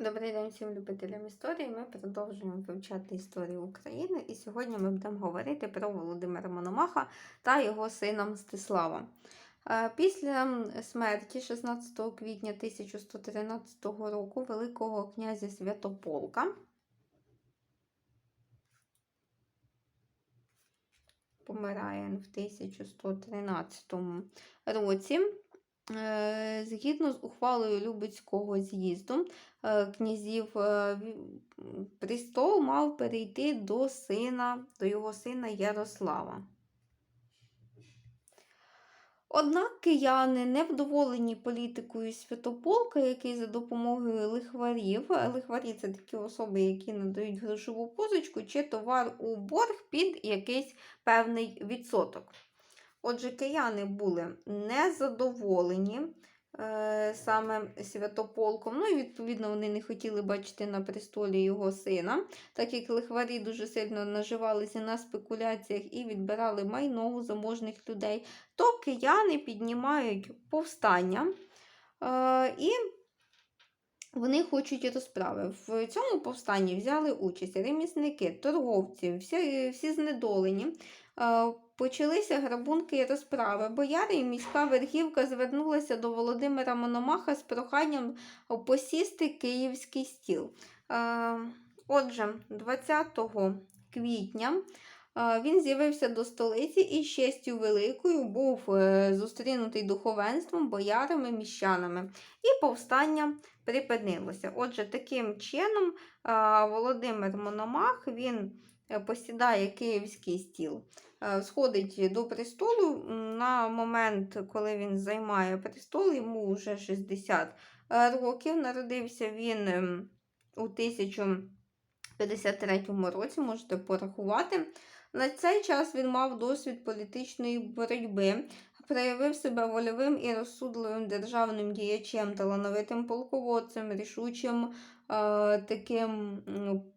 Добрий день всім любителям історії. Ми продовжуємо вивчати історію України, і сьогодні ми будемо говорити про Володимира Мономаха та його сина Мстислава. Е, Після смерті 16 квітня 1113 року Великого князя Святополка помирає в 1113 році. Е, Згідно з ухвалою Любецького з'їзду е, князів, е, престол мав перейти до сина, до його сина Ярослава. Однак кияни, невдоволені політикою Святополка, який за допомогою лихварів, лихварі це такі особи, які надають грошову позичку чи товар у борг під якийсь певний відсоток. Отже, кияни були незадоволені е, саме Святополком. Ну і відповідно вони не хотіли бачити на престолі його сина, так як лихварі дуже сильно наживалися на спекуляціях і відбирали майно у заможних людей, то кияни піднімають повстання е, і вони хочуть розправи. В цьому повстанні взяли участь ремісники, торговці, всі, всі знедолені. Почалися грабунки і розправи. Бояри і міська верхівка звернулася до Володимира Мономаха з проханням посісти київський стіл. Е, Отже, 20 квітня е, він з'явився до столиці і з честю великою був е, зустрінутий духовенством, боярами, міщанами. І повстання припинилося. Отже, таким чином Володимир Мономах він посідає київський стіл е, сходить до престолу. На момент, коли він займає престол, йому вже 60 е, років. Народився він ем, у 1053 році, можете порахувати. На цей час він мав досвід політичної боротьби, проявив себе вольовим і розсудливим державним діячем, талановитим полководцем, рішучим е, таким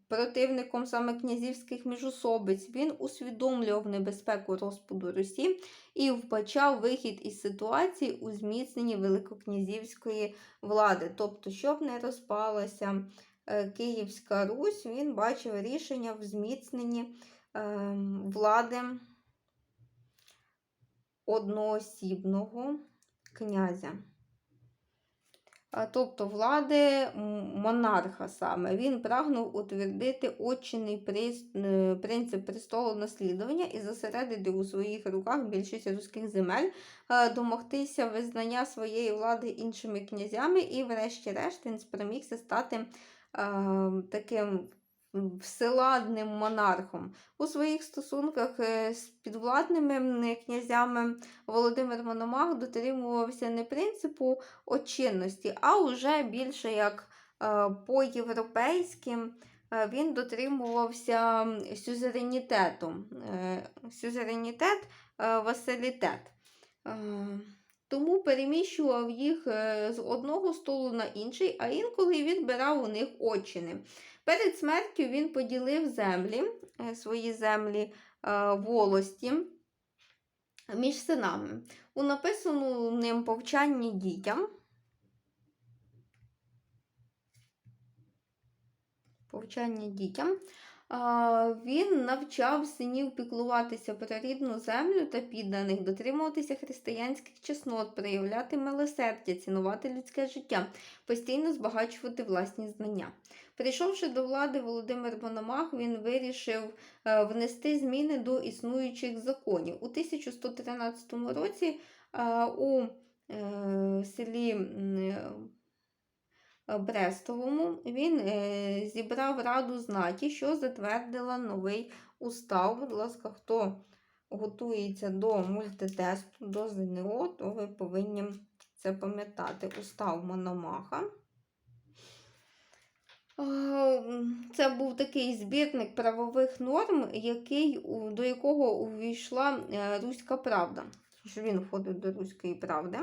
противником саме князівських міжособиць. Він усвідомлював небезпеку розпаду Русі і вбачав вихід із ситуації у зміцненні великокнязівської влади. Тобто, щоб не розпалася е, Київська Русь, він бачив рішення в зміцненні ем, влади одноосібного князя. Тобто влади монарха саме. Він прагнув утвердити отчинний е, принцип престолу наслідування і зосередити у своїх руках більшість руських земель, е, домогтися визнання своєї влади іншими князями, і, врешті-решт, він спромігся стати е, таким вселадним монархом. У своїх стосунках е, з підвладними князями Володимир Мономах дотримувався не принципу очинності, а вже більше як е, по-європейським е, він дотримувався сюзеренітету. Сюзеренітет, василітет. Тому переміщував їх з одного столу на інший, а інколи відбирав у них очини. Перед смертю він поділив землі, е, свої землі е, волості між синами. У написаному ним повчанні дітям. Повчання дітям. Він навчав синів піклуватися про рідну землю та підданих, дотримуватися християнських чеснот, проявляти милосердя, цінувати людське життя, постійно збагачувати власні знання. Прийшовши до влади Володимир Мономах, він вирішив е, внести зміни до існуючих законів. У 1113 році е, у е, селі Брестовому він е, зібрав раду знаті, що затвердила новий устав. Будь ласка, хто готується до мультитесту, до ЗНО, то ви повинні це пам'ятати. Устав Мономаха. Це був такий збірник правових норм, який, до якого увійшла е, Руська правда. Що він входив до Руської правди.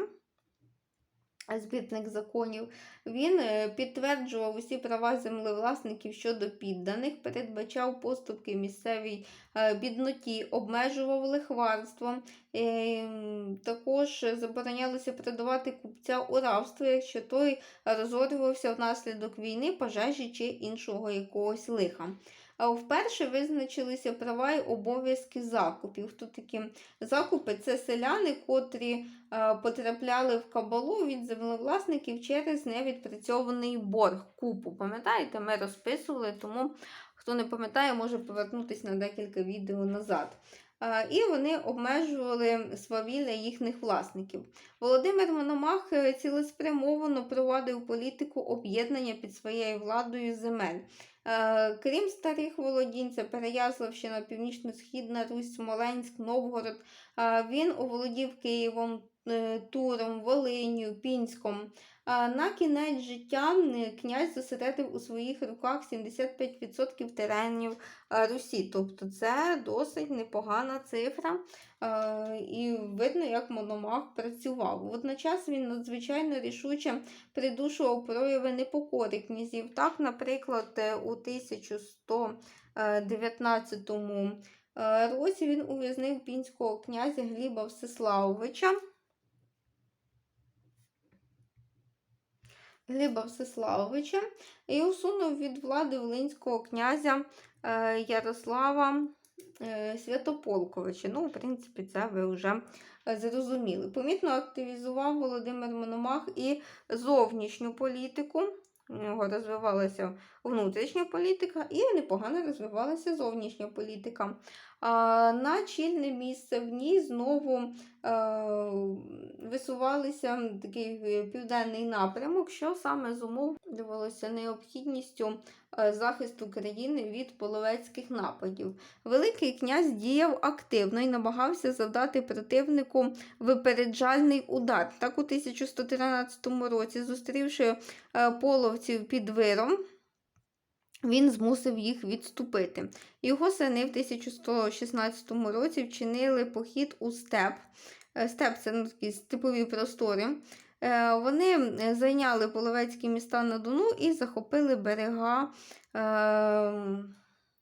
Збірник законів. Він е, підтверджував усі права землевласників щодо підданих, передбачав поступки місцевій е, бідноті, обмежував лихварство, Ем, Також заборонялося продавати купця у рабство, якщо той розорювався внаслідок війни, пожежі чи іншого якогось лиха. Вперше визначилися права й обов'язки закупів. Хто такі закупи? Це селяни, котрі е, потрапляли в кабалу від землевласників через невідпрацьований борг. Купу. Пам'ятаєте, ми розписували, тому хто не пам'ятає, може повернутися на декілька відео назад. І вони обмежували свавілля їхніх власників. Володимир Мономах е, цілеспрямовано провадив політику об'єднання під своєю владою земель. Е, Крім старих володінь, це Переяславщина, Північно-Східна Русь, Смоленськ, Новгород. Він оволодів Києвом, Туром, Волиню, Пінськом. Е, На кінець життя князь зосередив у своїх руках 75% теренів е, Русі. Тобто це досить непогана цифра. Е, І видно, як Мономах працював. Водночас він надзвичайно рішуче придушував прояви непокори князів. Так, наприклад, е, у 1119 е, році він ув'язнив пінського князя Гліба Всеславовича. Гліба Всеславовича і усунув від влади волинського князя е, Ярослава е, Святополковича. Ну, в принципі, це ви вже зрозуміли. Помітно активізував Володимир Мономах і зовнішню політику. У нього розвивалася внутрішня політика і непогано розвивалася зовнішня політика. А, на чільне місце в ній знову е, висувалися такий е, південний напрямок, що саме зумовлювалося необхідністю е, захисту країни від половецьких нападів. Великий князь діяв активно і намагався завдати противнику випереджальний удар. Так у 1113 році, зустрівши е, половців під виром, він змусив їх відступити. Його сини в 1116 році вчинили похід у степ. Е, Степ це ну, такі степові простори. Е, Вони зайняли половецькі міста на Дону і захопили берега, е,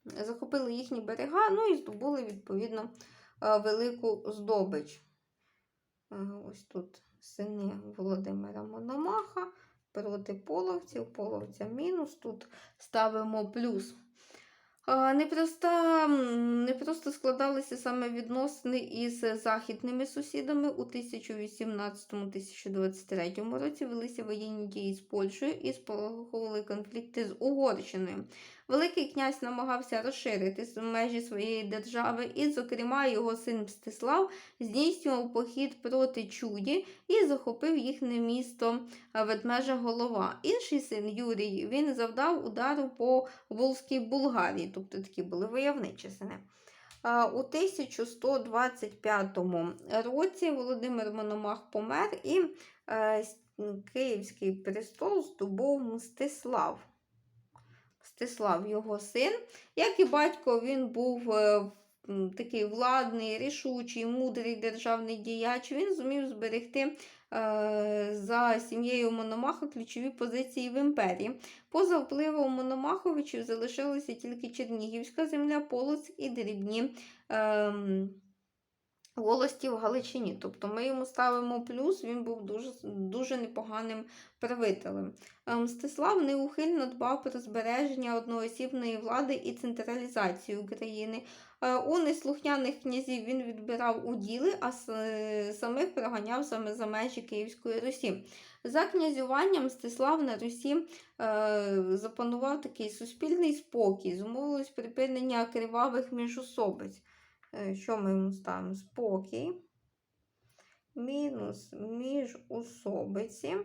захопили їхні берега, ну і здобули відповідно е, велику здобич. Ось тут сини Володимира Мономаха проти половців, половця мінус. Тут ставимо плюс. А, Не просто, не просто складалися саме відносини із західними сусідами у 1018-1023 році велися воєнні дії з Польщею і спалахували конфлікти з Угорщиною. Великий князь намагався розширити межі своєї держави, і, зокрема, його син Мстислав здійснював похід проти Чуді і захопив їхнє місто Ведмежа Голова. Інший син Юрій він завдав удару по Волзькій Булгарії, тобто такі були войовничі сини. У 1125 році Володимир Мономах помер і е, Київський престол здобув Мстислав. Мстислав його син. Як і батько, він був е, такий владний, рішучий, мудрий державний діяч. Він зумів зберегти е, за сім'єю Мономаха ключові позиції в імперії. Поза впливом Мономаховичів залишилася тільки Чернігівська земля, Полоцьк і дрібні. ем, волості в Галичині. Тобто ми йому ставимо плюс, він був дуже, дуже непоганим правителем. Е, Мстислав неухильно дбав про збереження одноосібної влади і централізацію України. Е, У неслухняних князів він відбирав уділи, а самих проганяв саме за межі Київської Русі. За князюванням Мстислав на Русі е, запанував такий суспільний спокій, зумовилось припинення кривавих міжособиць. Е, Що ми йому ставимо? Спокій. Мінус міжособиці.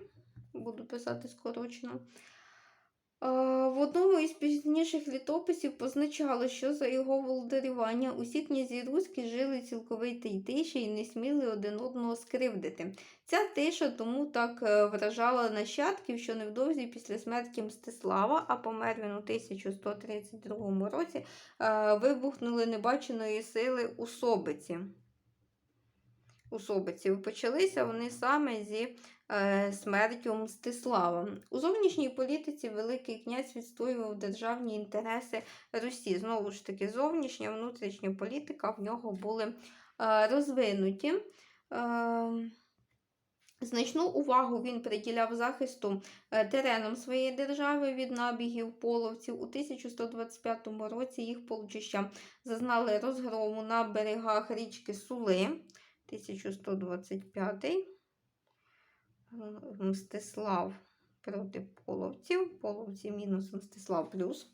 Буду писати скорочено. Е, В одному із пізніших літописів позначало, що за його володарювання усі князі руські жили цілковитій тиші і не сміли один одного скривдити. Ця тиша тому так е, вражала нащадків, що невдовзі після смерті Мстислава, а помер він у 1132 році, е, вибухнули небаченої сили у Собиці. Почалися вони саме зі смертю Мстислава. У зовнішній політиці Великий князь відстоював державні інтереси Русі. Знову ж таки, зовнішня, внутрішня політика в нього були е, розвинуті. Е, Значну увагу він приділяв захисту е, тереном своєї держави від набігів половців. У 1125 році їх полчища зазнали розгрому на берегах річки Сули. 1125 Мстислав проти половців. Половці мінус Мстислав плюс.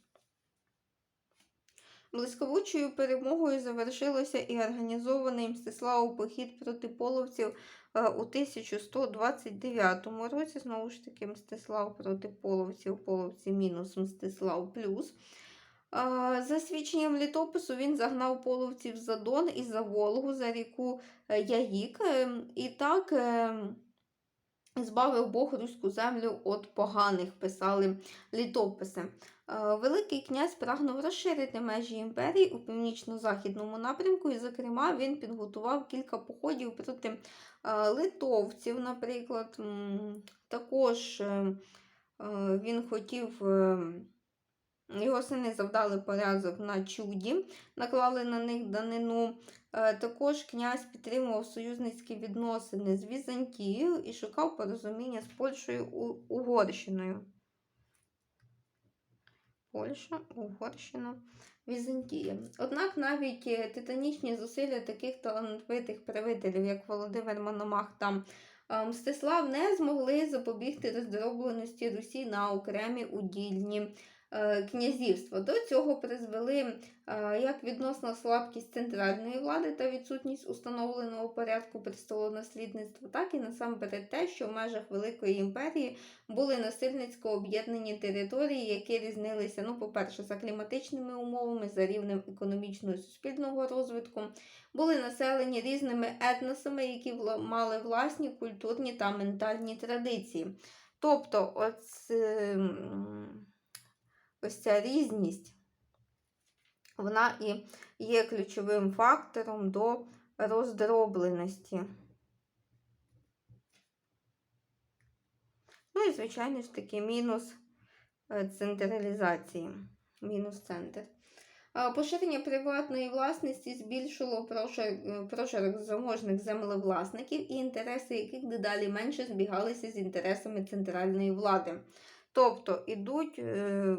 Блискавучою перемогою завершилося і організований Мстиславов похід проти половців е, у 1129 році. Знову ж таки, Мстислав проти половців, половці мінус Мстислав плюс. Е, За свідченням літопису він загнав половців за Дон і за Волгу, за ріку е, Ягік. е, І так е, збавив Бог руську землю від поганих, писали літописи. Е, Великий князь прагнув розширити межі імперії у північно-західному напрямку, і, зокрема, він підготував кілька походів проти е, литовців, наприклад. Також е, він хотів. Його сини завдали порядок на чуді, наклали на них данину. Е, Також князь підтримував союзницькі відносини з Візантією і шукав порозуміння з Польщею Угорщиною. Польща, Угорщина, Візантія. Однак навіть е, титанічні зусилля таких талановитих правителів, як Володимир Мономах та е, Мстислав, не змогли запобігти роздробленості Русі на окремі удільні князівства. До цього призвели е, як відносна слабкість центральної влади та відсутність установленого порядку престолонаслідництва, так і насамперед те, що в межах Великої імперії були насильницько об'єднані території, які різнилися, ну, по-перше, за кліматичними умовами, за рівнем економічного і суспільного розвитку, були населені різними етносами, які мали власні культурні та ментальні традиції. Тобто, оц, ем, ось ця різність, вона і є ключовим фактором до роздробленості. Ну і, звичайно ж таки, мінус е, централізації, мінус центр. Поширення приватної власності збільшило е, прошарок заможних землевласників, і інтереси яких дедалі менше збігалися з інтересами центральної влади. Тобто ідуть е,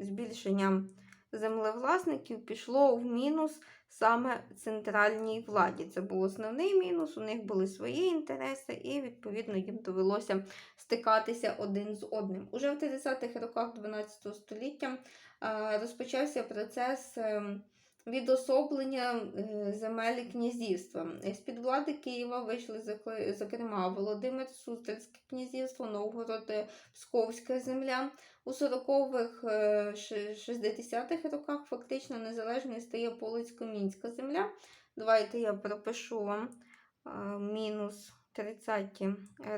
збільшенням землевласників пішло в мінус саме центральній владі. Це був основний мінус, у них були свої інтереси, і відповідно їм довелося стикатися один з одним. Уже в 30-х роках 12 століття е, розпочався процес ем, відособлення е, земель князівства. З-під влади Києва вийшли зокрема Володимир Суздальське князівство, Новгород, е, Псковська земля. У 40-х, е, 60-х роках фактично незалежною стає Полицько-Мінська земля. Давайте я пропишу е, мінус 30-ті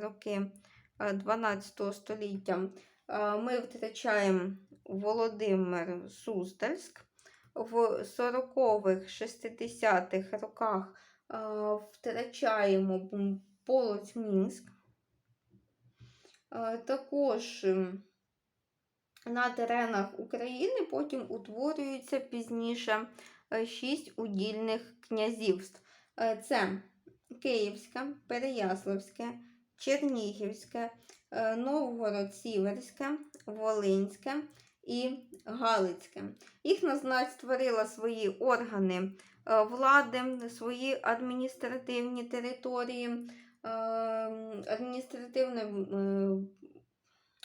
роки е, 12 століття. Е, Ми втрачаємо Володимир Суздальськ. В 40-х, 60-х роках е, втрачаємо Полоць-Мінськ. Е, Також на теренах України потім утворюються пізніше е, шість удільних князівств. Це Київське, Переяславське, Чернігівське, Новгород-Сіверське, Волинське і Галицьке. Їх назнать створила свої органи е, влади, свої адміністративні території, е, адміністративне е,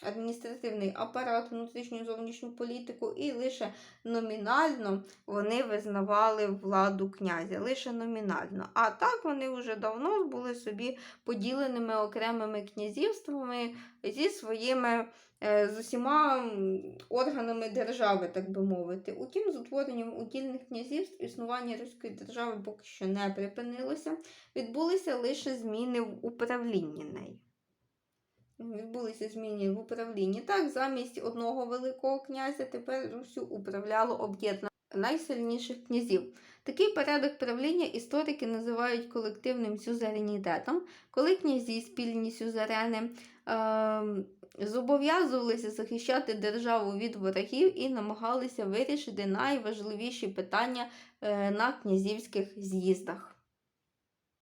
адміністративний апарат, внутрішню зовнішню політику, і лише номінально вони визнавали владу князя, лише номінально. А так вони вже давно були собі поділеними окремими князівствами зі своїми е, з усіма органами держави, так би мовити. Утім, з утворенням удільних князівств існування Руської держави поки що не припинилося. Відбулися лише зміни в управлінні нею відбулися зміни в управлінні. Так, замість одного великого князя тепер Русю управляло об'єднання найсильніших князів. Такий порядок правління історики називають колективним сюзеренітетом, коли князі, спільні сюзерени, е, зобов'язувалися захищати державу від ворогів і намагалися вирішити найважливіші питання е, на князівських з'їздах.